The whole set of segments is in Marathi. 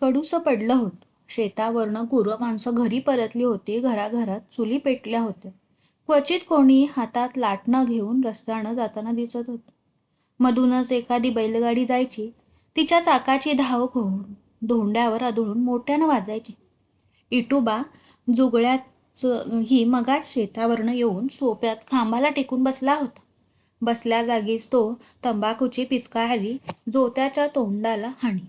कडूसं पडलं होतं. शेतावरनं गुरं माणसं घरी परतली होती घराघरात चुली पेटल्या होत्या. क्वचित कोणी हातात लाटणं घेऊन रस्त्यानं जाताना दिसत होतं. मधूनच एखादी बैलगाडी जायची तिच्या चाकाची धाव होऊन धोंड्यावर आदळून मोठ्यानं वाजायची. इटुबा जुगळ्याच ही मगाच शेतावरनं येऊन सोप्यात खांबाला टेकून बसला होता. बसल्या जागीच तो तंबाखूची पिचकारी जोत्याच्या तोंडाला हाणी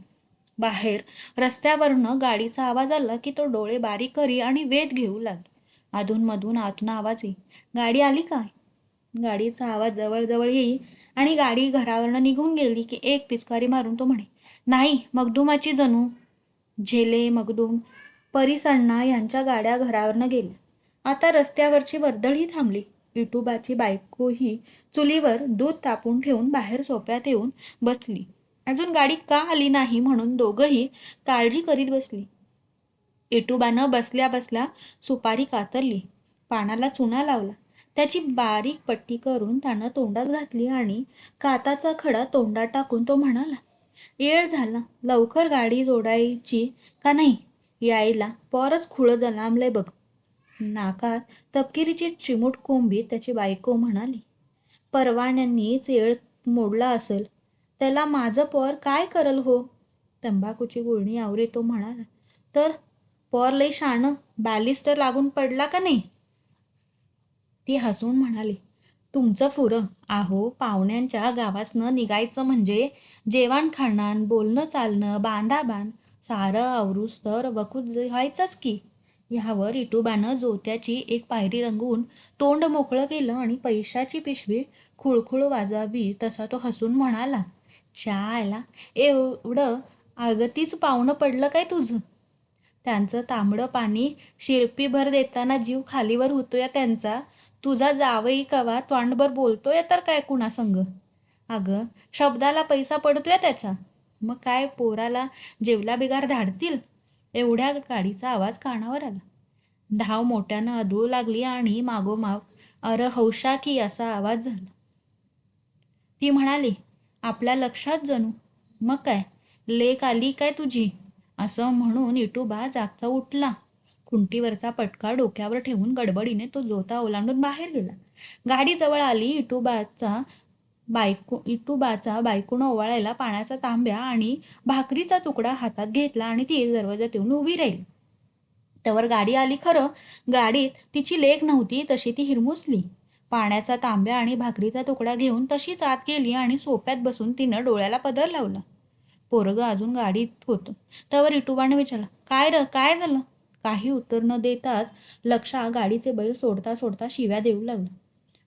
बाहेर रस्त्यावरनं गाडीचा आवाज आला की तो डोळे बारीक करी आणि वेध घेऊ लागे अधूनमधून आतून आवाज येई. गाडी आली काय? गाडीचा आवाज जवळजवळ येई आणि गाडी घरावरनं निघून गेली की एक पिचकारी मारून तो म्हणे नाही मगदुमाची जणू. झेले मगदूम परिसण्णा यांच्या गाड्या घरावरनं गेल्या. आता रस्त्यावरची वर्दळही थांबली. इटुबाची बायकोही चुलीवर दूध तापून ठेवून बाहेर सोप्यात येऊन बसली. अजून गाडी का आली नाही म्हणून दोघंही काळजी करीत बसली. इटुबानं बसल्या बसल्या सुपारी कातरली पानाला चुना लावला. त्याची बारीक पट्टी करून त्यानं तोंडात घातली आणि काताचा खडा तोंडात टाकून तो म्हणाला येळ झाला. लवकर गाडी जोडायची का नाही? यायला परच खुळं जलांबलंय बघ. नाकात तपकिरीची चिमूट कोंबी त्याची बायको म्हणाली परवान्यांनीच येळ मोडला असेल. त्याला माझं पोर काय करल हो? तंबाखूची गुळणी आवरी तो म्हणाला तर पोर लई शाणं बॅलिस्टर लागून पडला का नाही? ती हसून म्हणाली तुमचं फुरं आहो पाहुण्यांच्या गावासनं निघायचं म्हणजे जेवण खाणं बोलणं चालणं बांधा बांध सारं आवरूस तर वखूत व्हायचंच की. ह्यावर इटुबानं जोत्याची एक पायरी रंगवून तोंड मोकळं केलं आणि पैशाची पिशवी खुळखुळ वाजावी तसा तो हसून म्हणाला चायला एवढं अगतीच पाहुणं पडलं काय तुझं? त्यांचं तांबडं पाणी शिरपीभर देताना जीव खालीवर होतोय त्यांचा. तुझा जावई कवा तोंडभर बोलतोय तर काय कुणासंग? अगं शब्दाला पैसा पडतोय त्याच्या. मग काय पोराला जेवला बिगार धाडतील? एवढ्या गाडीचा आवाज कानावर आला. धाव मोठ्यानं अदळू लागली आणि मागोमाग अर हौशा की असा आवाज झाला. ती म्हणाली आपल्या लक्षात जणू. मग काय? लेक आली काय तुझी? असं म्हणून इटूबा जागचा उठला. खुंटीवरचा पटका डोक्यावर ठेवून गडबडीने तो जोता ओलांडून बाहेर गेला. गाडी जवळ आली इटूबाचा बायको इटूबाचा बायकोनं ओवाळायला पाण्याचा तांब्या आणि भाकरीचा तुकडा हातात घेतला आणि ती दरवाजात येऊन उभी राहिली. त्यावर गाडी आली खरं. गाडीत तिची लेख नव्हती तशी ती हिरमुसली. पाण्याचा तांब्या आणि भाकरीचा तुकडा घेऊन तशीच आत गेली आणि सोप्यात बसून तिनं डोळ्याला पदर लावला. पोरगं अजून गाडीत होतं. त्यावर इटुबाने विचारलं काय र काय झालं? काही उत्तर न देताच लक्षा गाडीचे बैल सोडता सोडता शिव्या देऊ लागला.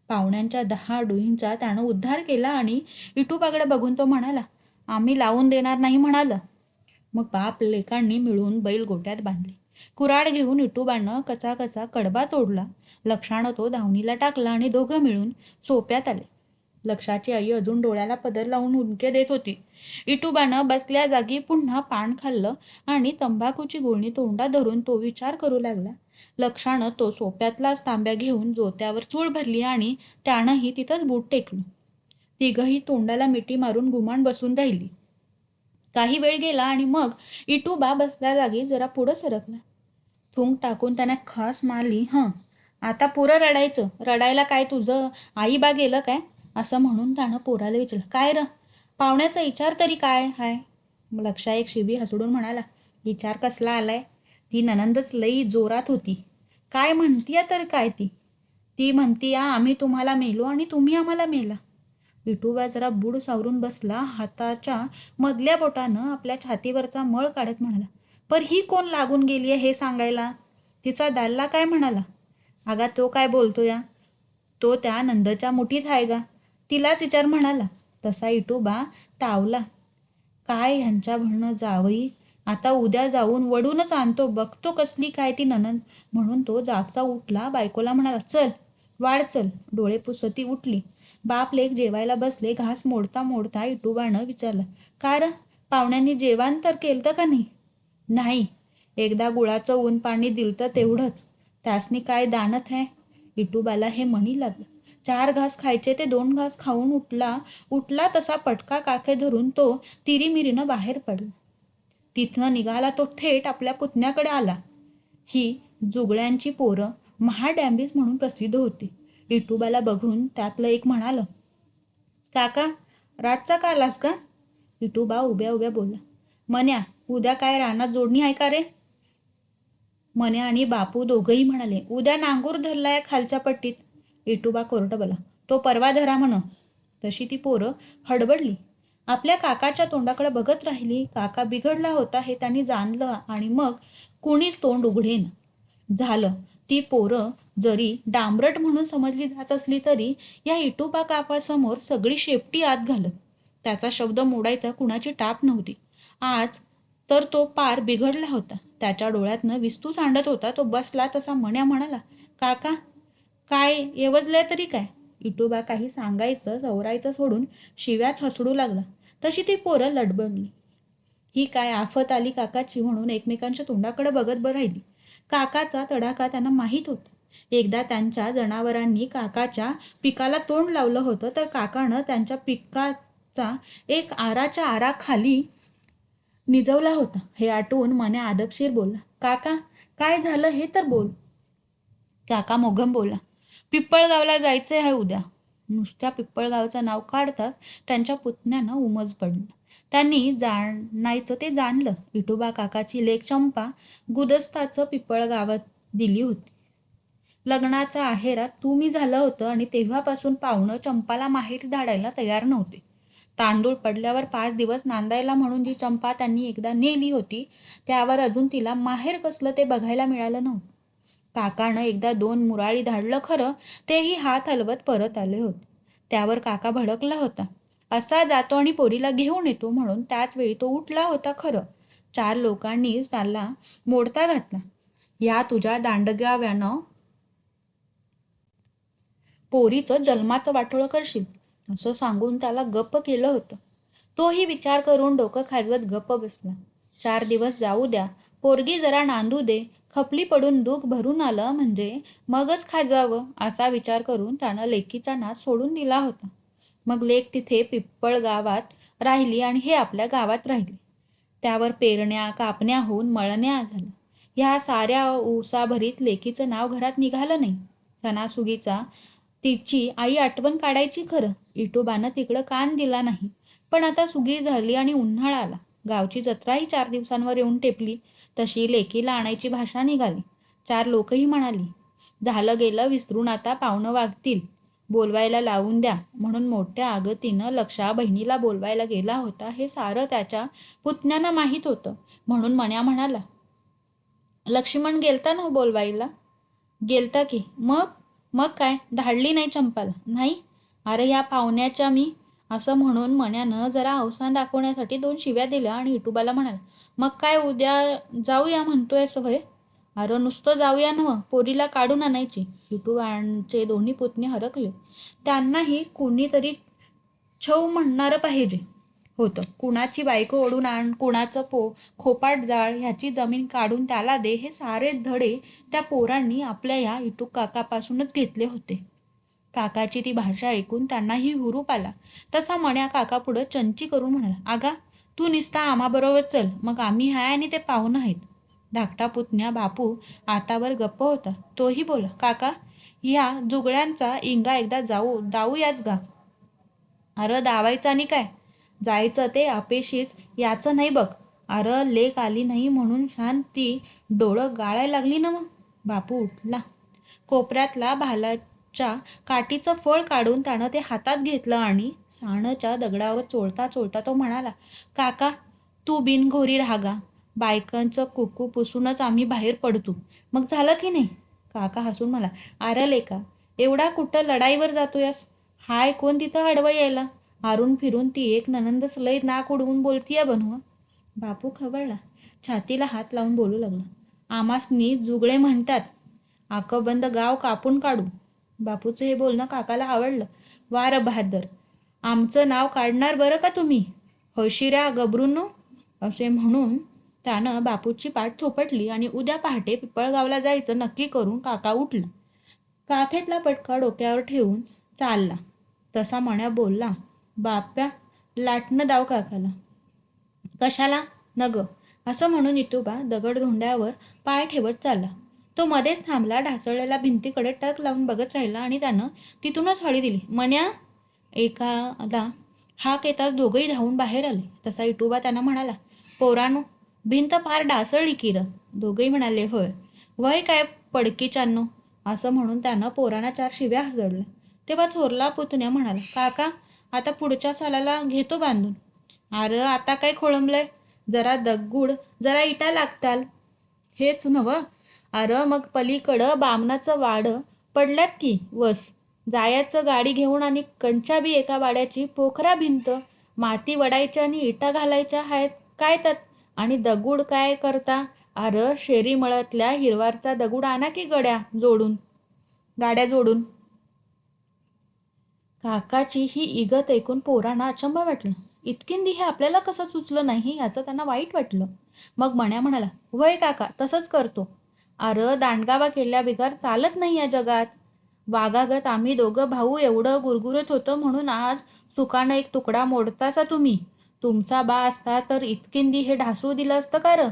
पाहुण्यांच्या दहा डुईंचा त्यानं उद्धार केला आणि इटूबाकडे बघून तो म्हणाला आम्ही लावून देणार नाही म्हणालं. मग बाप लेकांनी मिळून बैल गोट्यात बांधले. कुराड घेऊन इटुबानं कचा कचा कडबा तोडला. लक्षानं तो धावणीला टाकला आणि दोघं मिळून सोप्यात आले. लक्षाची आई अजून डोळ्याला पदर लावून उंके देत होती. इटुबानं बसल्या जागी पुन्हा पान खाल्लं आणि तंबाखूची गुळणी तोंडा धरून तो विचार करू लागला. लक्षानं तो सोप्यातलाच तांब्या घेऊन जोत्यावर चूळ भरली आणि त्यानंही तिथंच बूट टेकलं. तिघही तोंडाला मिठी मारून गुमान बसून राहिली. काही वेळ गेला आणि मग इटुबा बसल्या जागी जरा पुढं सरकला. थुंक टाकून त्याने खास मारली हं. आता पुरं रडायचं. रडायला काय तुझं? आई बा गेलं काय? असं म्हणून त्यानं पोराला विचारलं. काय र? पाहुण्याचा विचार तरी काय हाय? लक्षा एक शिबी हसडून म्हणाला विचार कसला आलाय? ती ननंदच लई जोरात होती. काय म्हणतीया तर काय ती? ती म्हणतीया आम्ही तुम्हाला मेलो आणि तुम्ही आम्हाला मेला. विठूबा जरा बूड सावरून बसला हाताच्या मधल्या बोटानं आपल्या छातीवरचा मळ काढत म्हणाला पर ही कोण लागून गेली आहे हे सांगायला? तिचा दाल्ला काय म्हणाला? अगा तो काय बोलतो या तो त्या नंदच्या मुठीत आहे गा. तिलाच विचार म्हणाला. तसा इटोबा तावला. काय ह्यांच्या म्हणणं जावई? आता उद्या जाऊन वडूनच आणतो. बघतो कसली काय ती ननंद म्हणून तो जागचा उठला. बायकोला म्हणाला चल वाढ चल. डोळे पुसती उठली. बाप लेख जेवायला बसले. घास मोडता मोडता इटुबानं विचारलं का र? पाहुण्यांनी जेवण तर केलं का नाही? नाही एकदा गुळाचं ऊन पाणी दिलतं तेवढंच. त्यासनी काय दानत आहे इटूबाला हे म्हणी लागलं. चार घास खायचे ते दोन घास खाऊन उठला उठला तसा पटका काखे धरून तो तिरीमिरीनं बाहेर पडला. तिथनं निघाला तो थेट आपल्या पुतण्याकडे आला. ही जुगड्यांची पोरं महाडॅम्बीज म्हणून प्रसिद्ध होती. इटूबाला बघून त्यातलं एक म्हणालं काका रातचा का आलास का इटूबा उभ्या उभ्या बोलला मन्या उद्या काय रानात जोडणी आहे का रे? मने आणि बापू दोघंही म्हणाले उद्या नांगूर धरलाय खालच्या पट्टीत. इटुबा कोरट बोला तो परवा धरा म्हण. तशी ती पोरं हडबडली. आपल्या काकाच्या तोंडाकडे बघत राहिली. काका बिघडला होता हे त्यांनी जाणलं आणि मग कुणीच तोंड उघडेन. झालं. ती पोरं जरी डांबरट म्हणून समजली जात असली तरी या इटूबा कापासमोर सगळी शेपटी आत घालत. त्याचा शब्द मोडायचा कुणाची टाप नव्हती. आज तर तो पार बिघडला होता. त्याच्या डोळ्यातनं विस्तू सांडत होता. तो बसला तसा मण्या म्हणाला काका काय एवजलंय तरी काय? इटोबा काही सांगायचं चौरायचं सोडून शिव्याच हसडू लागला. तशी ती पोरं लडबडली. ही काय आफत आली काकाची म्हणून एकमेकांच्या तोंडाकडे बघत ब राहिली. काकाचा तडाखा त्यांना माहीत होता. एकदा त्यांच्या जनावरांनी काकाच्या पिकाला तोंड लावलं होतं तर काकानं त्यांच्या पिकाचा एक आराच्या आरा खाली निजवला होता. हे आठवून मने आदबशीर बोलला काका काय झालं हे तर बोल. काका मोघम बोलला पिप्पळगावला जायचे आहे उद्या. नुसत्या पिप्पळगावचं नाव काढताच त्यांच्या पुतण्यानं उमज पडलं. त्यांनी जाणायचं ते जाणलं. विठोबा काकाची लेख चंपा गुदस्ताचं पिप्पळगावात दिली होती. लग्नाचा आहेरात तू मी झालं होतं आणि तेव्हापासून पाहुणं चंपाला माहेरी धाडायला तयार नव्हते. तांदूळ पडल्यावर पाच दिवस नांदायला म्हणून जी चंपा त्यांनी एकदा नेली होती त्यावर अजून तिला माहेर कसलं ते बघायला मिळालं नव्हतं. काकानं एकदा दोन मुराळी धाडलं खरं तेही हात हलवत परत आले होते. त्यावर काका भडकला होता. असा जातो आणि पोरीला घेऊन येतो म्हणून त्याच वेळी तो उठला होता खरं. चार लोकांनी त्याला मोडता घातला. या तुझ्या दांडगाव्यानं पोरीचं जन्माचं वाटोळं करशील. असं सांगून त्याला गप्प केलं होतं. तोही विचार करून डोकं खाजवत गप्प बसला. चार दिवस जाऊ द्या. पोरगी जरा नांदू दे. खपली पडून दुःख भरून आलं म्हणजे मगच खाजवावं असा विचार करून त्यानं लेकीचा नाच सोडून दिला होता. मग लेक तिथे पिप्पळ गावात राहिली आणि हे आपल्या गावात राहिली. त्यावर पेरण्या कापण्या होऊन मळण्या झाल्या. ह्या साऱ्या उसाभरीत लेकीचं नाव घरात निघालं नाही. सणासुगीचा तिची आई आठवण काढायची खरं. इटोबानं तिकडं कान दिला नाही. पण आता सुगी झाली आणि उन्हाळा आला. गावची जत्राही चार दिवसांवर येऊन टेपली. तशी लेकीला आणायची भाषा निघाली. चार लोकही म्हणाली झालं गेलं विसरून आता पाहुणं वागतील. बोलवायला लावून द्या. म्हणून मोठ्या आगतीनं लक्षा बहिणीला बोलवायला गेला होता. हे सारं त्याच्या पुतण्यांना माहीत होतं. म्हणून मण्या म्हणाला लक्ष्मण गेलता ना हो बोलवायला? गेलता की. मग? मग काय? धाडली नाही चंपाला. नाही? अरे या पाहुण्याच्या मी असं म्हणून मण्यानं जरा अवसान दाखवण्यासाठी दोन शिव्या दिल्या आणि इटुबाला म्हणाला मग काय उद्या जाऊया म्हणतोय सवय अरे नुसतं जाऊया ना पोरीला काढून आणायची. इटुबांचे दोन्ही पुतणी हरकले. त्यांनाही कोणीतरी छव म्हणणारं पाहिजे. होतं. कुणाची बायको ओढून आण कुणाचं पो खोपाट जाळ ह्याची जमीन काढून त्याला दे हे सारे धडे त्या पोरांनी आपल्या या इटूक काकापासूनच घेतले होते. काकाची ती भाषा ऐकून त्यांनाही हुरूप आला. तसा मण्या काका पुढं चंची करून म्हणाला आगा तू निसता आम्हाबरोबर चल मग आम्ही हाय आणि ते पाहुणं आहेत. धाकटा पुतण्या बापू आतावर गप्प होता. तोही बोला काका ह्या जुगळ्यांचा इंगा एकदा जाऊ दाऊयाच गा. अरे दावायचा आणि काय? जायचं ते अपेशीच याचं नाही बघ. अरे लेक आली नाही म्हणून छान ती डोळं गाळायला लागली ना मग. बापू उठला. कोपऱ्यातला भालाच्या काठीचं फळ काढून त्यानं ते हातात घेतलं आणि साणच्या दगडावर चोळता चोळता तो म्हणाला काका तू बिनघोरी राहा बायकांचं कुकू पुसूनच आम्ही बाहेर पडतो. मग झालं की नाही? काका हसून मला अरे लेका एवढा कुठं लढाईवर जातोयस? हाय कोण तिथं अडवं यायला? मारून फिरून ती एक ननंदच लय नाक उडवून बोलतीये बनव बापू खवळला. छातीला हात लावून बोलू लागला. आमासनी जुगळे म्हणतात आकबंद गाव कापून काढू. बापूचं हे बोलणं काकाला आवडलं. वार बहादर. आमचं नाव काढणार बरं का तुम्ही? हशिऱ्या गबरून? असे म्हणून त्यानं बापूची पाठ थोपटली आणि उद्या पहाटे पिपळगावला जायचं नक्की करून काका उठला. काखेतला पटका डोक्यावर ठेवून चालला. तसा मण्या बोलला बाप्या लाटणं दाव काकाला. कशाला? न ग असं म्हणून इटोबा दगडधोंड्यावर पाय ठेवत चालला. तो मध्येच थांबला ढासळलेल्या भिंतीकडे टक लावून बघत राहिला आणि त्यानं तिथूनच हळी दिली. मन्या? एकाला हाक येताच दोघंही धावून बाहेर आले. तसा इटोबा त्यांना म्हणाला पोरानो भिंत फार डासळली किर दोघंही म्हणाले होय. वय काय पडकीच्यानो? असं म्हणून त्यानं पोरांना चार शिव्या हजडल्या तेव्हा थोरला पुतण्या म्हणाला काका आता पुढच्या सालाला घेतो बांधून. अरे आता काय खोळंबलंय? जरा दगगुड जरा इटा लागताल. हेच नव अरे मग पलीकडं बामणाचं वाडं पडल्यात की? वस. जायचं गाडी घेऊन आणि कंचा बी एका वाड्याची पोखरा भिंत. माती वडायच्या आणि इटा घालायच्या आहेत काय त्यात? आणि दगुड काय करता? अर शेरी मळ्यातल्या हिरवारचा दगुड आणा की गड्या जोडून? गाड्या जोडून. काकाची ही इगत ऐकून पोरांना अचंबा वाटलं. इतकिंदी हे आपल्याला कसं सुचलं नाही याचं त्यांना वाईट वाटलं. मग मण्या म्हणाला वय काका तसंच करतो. अरे दांडगावा केल्या बिगार चालत नाही या जगात. वागागत आम्ही दोघं भाऊ एवढं गुरगुरत होतं म्हणून आज सुकानं एक तुकडा मोडताचा तुम्ही. तुमचा बा असता तर इतकिंदी हे ढासू दिलं असतं का रं?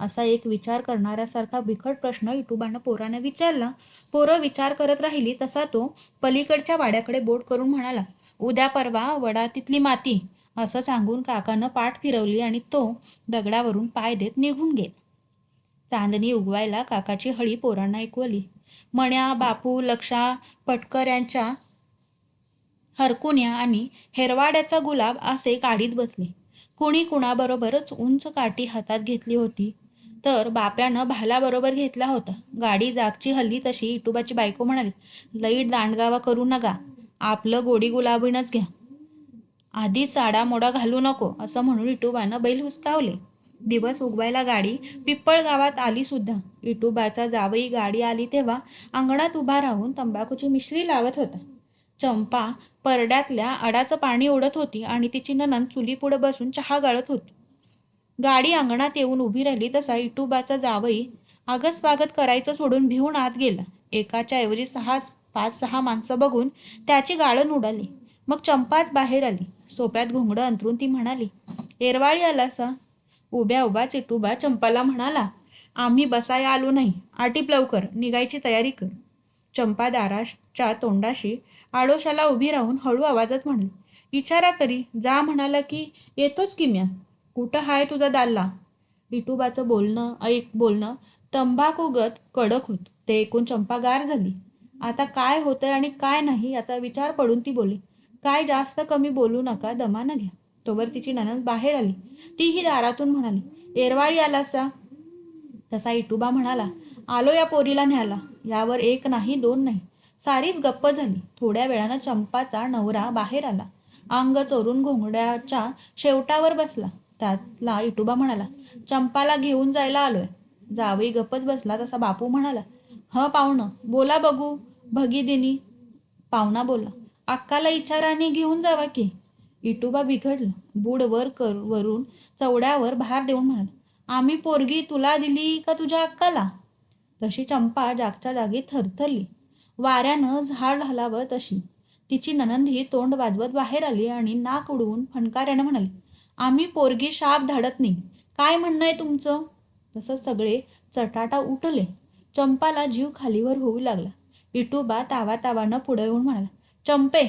असा एक विचार करणाऱ्यासारखा बिकट प्रश्न इटुबानं पोरानं विचारला. पोरं विचार करत राहिली तसा तो पलीकडच्या वाड्याकडे बोट करून म्हणाला उद्या परवा वडा तिथली माती असं सांगून काकानं पाठ फिरवली आणि तो दगडावरून पाय देत निघून गेला. चांदणी उगवायला काकाची हळी पोरांना ऐकवली. मण्या बापू लक्षा पटकर यांच्या हरकुन्या आणि हेरवाड्याचा गुलाब असे काडीत बसले. कुणी कुणाबरोबरच उंच काठी हातात घेतली होती. तर बाप्यानं भालाबरोबर घेतला होता. गाडी जागची हल्ली तशी इटुबाची बायको म्हणाली लईट दांडगावा करू नका. आपलं गोडी गुलाबीनच घ्या. आधी चाडा मोडा घालू नको असं म्हणून इटुबानं बैल हुसकावले. दिवस उगवायला गाडी पिप्पळ गावात आली सुद्धा. इटुबाचा जावई गाडी आली तेव्हा अंगणात उभा राहून तंबाखूची मिश्री लावत होता. चंपा परड्यातल्या अडाचं पाणी ओढत होती आणि तिची ननंद चुलीपुढे बसून चहा गाळत होती. गाडी अंगणात येऊन उभी राहिली तसा इटुबाचा जावई आगस्वागत करायचं सोडून भिवून आत गेला. एकाच्या ऐवजी सहा पाच सहा माणसं बघून त्याची गाळण उडाली. मग चंपाच बाहेर आली. सोप्यात घोंगडं अंतरून ती म्हणाली एरवाळी आला सा उभ्या उभा चिटुबा चंपाला म्हणाला आम्ही बसाय आलो नाही. आटीप लवकर. निघायची तयारी कर. चंपा दाराच्या तोंडाशी आडोशाला उभी राहून हळू आवाजात म्हणली इचारा तरी. जा म्हणाला की येतोच किम्या कुठं हाय तुझा दाल्ला? विटुबाचं बोलणं ऐक बोलणं तंबाखूगत कडक होत. ते ऐकून चंपा गार झाली. आता काय होतंय आणि काय नाही याचा विचार पडून ती बोली काय जास्त कमी बोलू नका दमानं घ्या. तोवर तिची ननंद बाहेर आली. तीही दारातून म्हणाली एरवाळी आलासा? तसा इटुबा म्हणाला आलो या पोरीला न्याला यावर एक नाही दोन नाही. सारीच गप्प झाली. थोड्या वेळानं चंपाचा नवरा बाहेर आला. अंग चोरून घोंगड्याच्या शेवटावर बसला. त्यातला इटुबा म्हणाला चंपाला घेऊन जायला आलोय. जावई गप्पच बसला तसा बापू म्हणाला ह पाहुणं बोला बघू. भगीदिनी पाहुणा बोला अक्काला इचाराने घेऊन जावा की. इटुबा बिघडलं बुड वर कर वरून चवड्यावर भार देऊन म्हणाला आम्ही पोरगी तुला दिली का तुझ्या अक्काला? तशी चंपा जागच्या जागी थरथरली. वाऱ्यानं झाड हलावं तशी तिची ननंदी तोंड वाजवत बाहेर आली आणि नाक उडवून फणकाऱ्यानं म्हणाली आम्ही पोरगी शाप धाडत नाही. काय म्हणणं आहे तुमचं? तसं सगळे चटाटा उठले. चंपाला जीव खालीवर होऊ लागला. इटूबा तावा तावानं पुढे येऊन म्हणाला चंपे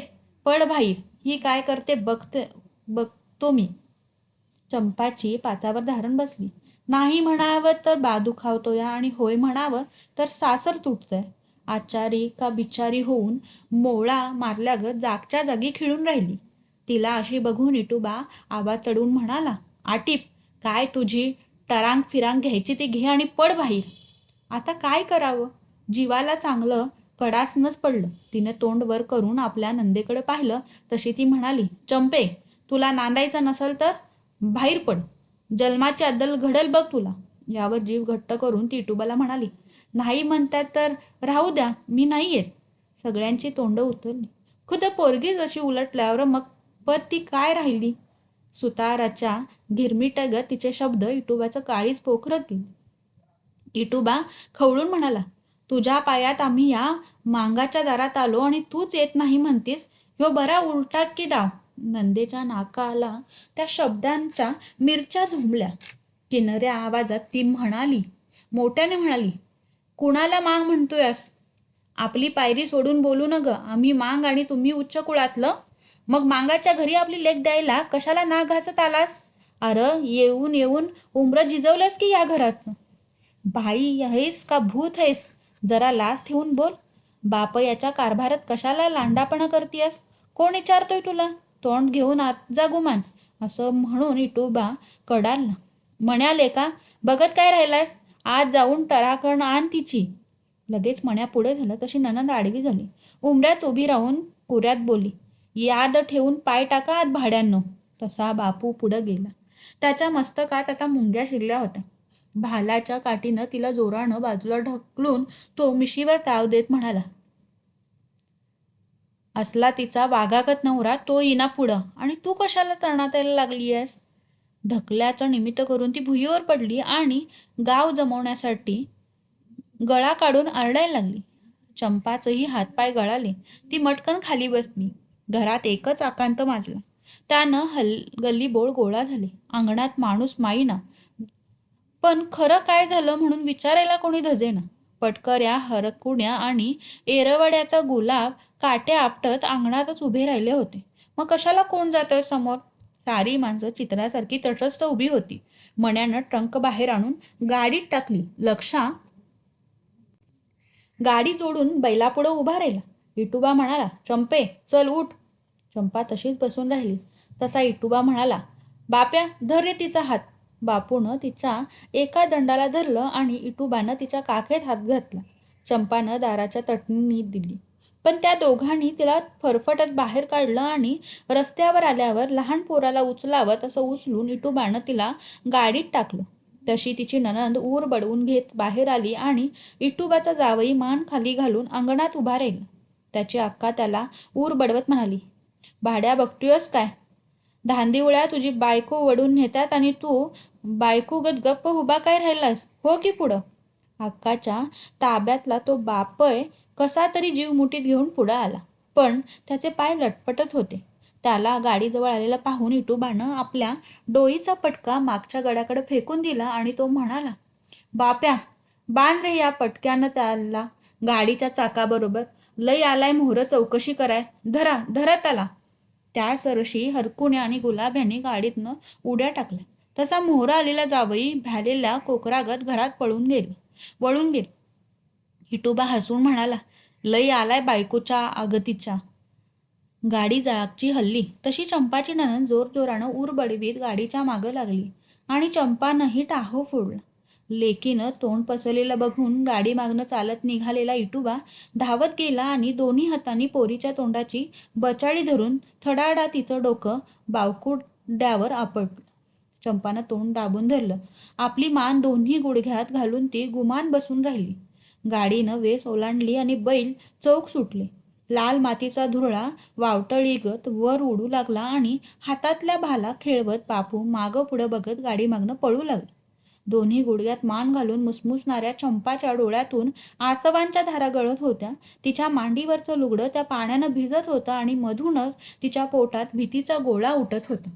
पड भाई ही काय करते बघते बघतो मी. चंपाची पाचावर धारण बसली. नाही म्हणावं तर बा दुखावतोय आणि होय म्हणावं तर सासर तुटतंय. आचारी का बिचारी होऊन मोळा मारल्यागत जागच्या जागी खिळून राहिली. तिला अशी बघून इटुबा आवाज चढून म्हणाला आटीप काय तुझी टरांग फिरांग घ्यायची ती घे आणि पड बाहेर. आता काय करावं? जीवाला चांगलं कडासनच पडलं. तिने तोंड वर करून आपल्या नंदेकडे पाहिलं. तशी ती म्हणाली चंपे तुला नांदायचं नसेल तर बाहेर पड. जन्माची अद्दल घडल बघ तुला. यावर जीव घट्ट करून ती इटुबाला म्हणाली नाही म्हणतात तर राहू द्या मी नाही येत. सगळ्यांची तोंड उतरली. खुद पोरगी जशी उलटल्यावर मग पण ती काय राहिली? सुताराच्या घिरमिटगत तिचे शब्द इटुबाचं काळीच पोखरत गेले इटुबा खवळून म्हणाला तुझ्या पायात आम्ही या मांगाच्या दारात आलो आणि तूच येत नाही म्हणतीस? ह्यो बरा उलटा की डाव? नंदेच्या नाकाला त्या शब्दांच्या मिरच्या झुंबल्या. किनऱ्या आवाजात ती म्हणाली मोठ्याने म्हणाली कुणाला मांग म्हणतोयस? आपली पायरी सोडून बोलू न ग आम्ही मांग आणि तुम्ही उच्च कुळातलं मग मांगाच्या घरी आपली लेख द्यायला कशाला नाक घासत आलास? अर येऊन येऊन उमरं जिजवलंस की या घरात बाई आहेस का भूत आहेस? जरा लास ठेवून बोल. बाप याच्या कारभारात कशाला लांडापणा करतीयस? कोण विचारतोय तुला? तोंड घेऊन आत जा गुमान असं म्हणून इटोबा कडालला म्हणाले का बघत काय राहिलास आज जाऊन टराकण आण तिची. लगेच मण्या पुढे झालं तशी ननंद आडवी झाली. उमऱ्यात उभी राहून कुऱ्यात बोली याद ठेवून पाय टाका आत भाड्यांनो. तसा बापू पुढं गेला. त्याच्या मस्तकात आता मुंग्या शिरल्या होत्या. भालाच्या काठीनं तिला जोरानं बाजूला ढकलून तो मिशीवर ताव देत म्हणाला असला तिचा वागागत नवरा तो येईना पुढं. आणि तू कशाला तरणात यायला लागली आहेस ढकल्याचं निमित्त करून ती भुईवर पडली आणि गाव जमवण्यासाठी गळा काढून आरडायला लागली. चंपाचंही हातपाय गळाले. ती मटकन खाली बसली. घरात एकच आकांत माजला. त्यानं हल गल्लीबोळ गोळा झाले. अंगणात माणूस माईना. पण खरं काय झालं म्हणून विचारायला कोणी धजेना? पटकऱ्या हरकुण्या आणि एरवड्याचा गुलाब काट्या आपटत अंगणातच उभे राहिले होते. मग कशाला कोण जातोय समोर? सारी माणसं चित्रासारखी तटस्थ उभी होती. मण्यानं ट्रंक बाहेर आणून गाडीत टाकली. लक्षा गाडी जोडून बैलापुढं उभा राहिला. इटुबा म्हणाला चंपे चल उठ. चंपा तशीच बसून राहिली. तसा इटुबा म्हणाला बाप्या धर रे तिचा हात. बापूनं तिच्या एका दंडाला धरलं आणि इटुबानं तिच्या काखेत हात घातला. चंपानं दाराच्या तटणी दिली. पण त्या दोघांनी तिला फरफटत बाहेर काढलं आणि रस्त्यावर आल्यावर लहान पोराला उचलावं तसं उचलून इटुबानं तिला गाडीत टाकलं. तशी तिची ननंद ऊर बडवून घेत बाहेर आली आणि इटुबाचा जावई मान खाली घालून अंगणात उभा राहिला. त्याची अक्का त्याला ऊर बडवत म्हणाली भाड्या बघतोयस काय? धांदिवळ्या तुझी बायको वडून नेतात आणि तू बायको गत गप्प उभा काय राहिलास? हो की पुढं? अक्काच्या ताब्यातला तो बापय कसा तरी जीव मुठीत घेऊन पुढं आला पण त्याचे पाय लटपटत होते. त्याला गाडीजवळ आलेला पाहून इटुबानं आपल्या डोईचा पटका मागच्या गड्याकडे फेकून दिला आणि तो म्हणाला बाप्या बांध रे या पटक्यानं त्याला गाडीच्या चाकाबरोबर. लय आलाय मोहरं चौकशी कराय. धरा धरा त्याला. त्या सरशी हरकुण्या आणि गुलाब यांनी गाडीतनं उड्या टाकल्या. तसा मोहरा आलेला जावई भ्यालेल्या कोकरागत घरात पळून गेले. वळून गेले. हिटोबा हसून म्हणाला लई आलाय बायकोच्या आगतीच्या गाडी जागची हल्ली. तशी चंपाची ननंद जोरजोरानं ऊर बडवीत गाडीच्या मागं लागली आणि चंपानंही टाहो फोडला. लेकीनं तोंड पसरलेलं बघून गाडी मागणं चालत निघालेला इटुबा धावत गेला आणि दोन्ही हातांनी पोरीच्या तोंडाची बचाडी धरून थडाडा तिचं डोकं बावकुड्यावर आपटलं. चंपानं तोंड दाबून धरलं. आपली मान दोन्ही गुडघ्यात घालून ती गुमान बसून राहिली. गाडीनं वेस ओलांडली आणि बैल चौक सुटले. लाल मातीचा धुरळा वावटळीगत वर उडू लागला आणि हातातल्या भाला खेळवत बापू मागं पुढं बघत गाडी मागणं पळू लागला. दोन्ही गुडघ्यात मान घालून मुसमुसणाऱ्या चंपाच्या डोळ्यातून आसवांच्या धारा गळत होत्या. तिच्या मांडीवरचं लुगडं त्या पाण्यानं भिजत होतं आणि मधूनच तिच्या पोटात भीतीचा गोळा उठत होता.